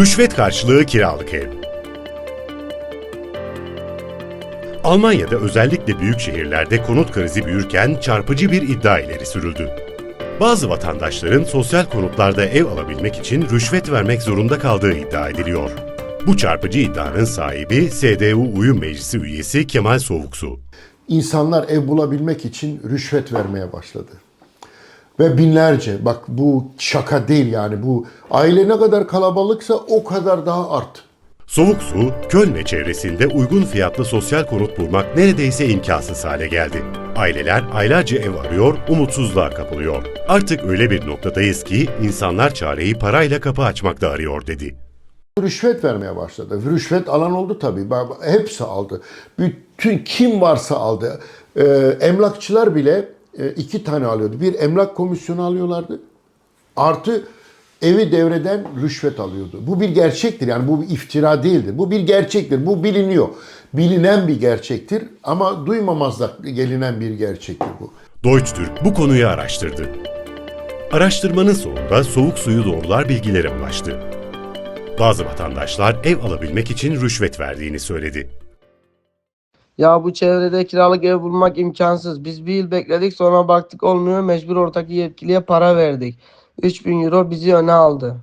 Rüşvet karşılığı kiralık ev. Almanya'da özellikle büyük şehirlerde konut krizi büyürken çarpıcı bir iddia ileri sürüldü. Bazı vatandaşların sosyal konutlarda ev alabilmek için rüşvet vermek zorunda kaldığı iddia ediliyor. Bu çarpıcı iddianın sahibi SDU Uyum Meclisi üyesi Kemal Soğuksu. İnsanlar ev bulabilmek için rüşvet vermeye başladı. Ve binlerce, bak bu şaka değil yani bu aile ne kadar kalabalıksa o kadar daha arttı. Soğuk su, Köln ve çevresinde uygun fiyatlı sosyal konut bulmak neredeyse imkansız hale geldi. Aileler aylarca ev arıyor, umutsuzluğa kapılıyor. Artık öyle bir noktadayız ki insanlar çareyi parayla kapı açmakta arıyor dedi. Rüşvet vermeye başladı. Rüşvet alan oldu tabii. Hepsi aldı. Bütün kim varsa aldı. Ee, emlakçılar bile iki tane alıyordu. Bir emlak komisyonu alıyorlardı. Artı evi devreden rüşvet alıyordu. Bu bir gerçektir. Yani bu bir iftira değildir. Bu bir gerçektir. Bu biliniyor. Bilinen bir gerçektir ama duymamazlık gelinen bir gerçektir bu. Deutsche Türk bu konuyu araştırdı. Araştırmanın sonunda soğuk suyu doğrular bilgilere ulaştı. Bazı vatandaşlar ev alabilmek için rüşvet verdiğini söyledi. Ya bu çevrede kiralık ev bulmak imkansız. Biz bir yıl bekledik sonra baktık olmuyor. Mecbur ortak yetkiliye para verdik. 3000 euro bizi öne aldı.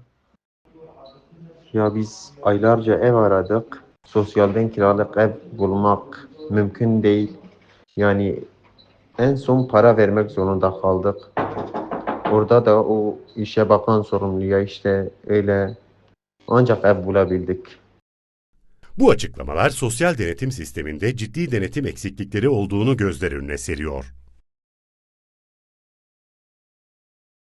Ya biz aylarca ev aradık. Sosyalden kiralık ev bulmak mümkün değil. Yani en son para vermek zorunda kaldık. Orada da o işe bakan sorumluya işte öyle ancak ev bulabildik. Bu açıklamalar sosyal denetim sisteminde ciddi denetim eksiklikleri olduğunu gözler önüne seriyor.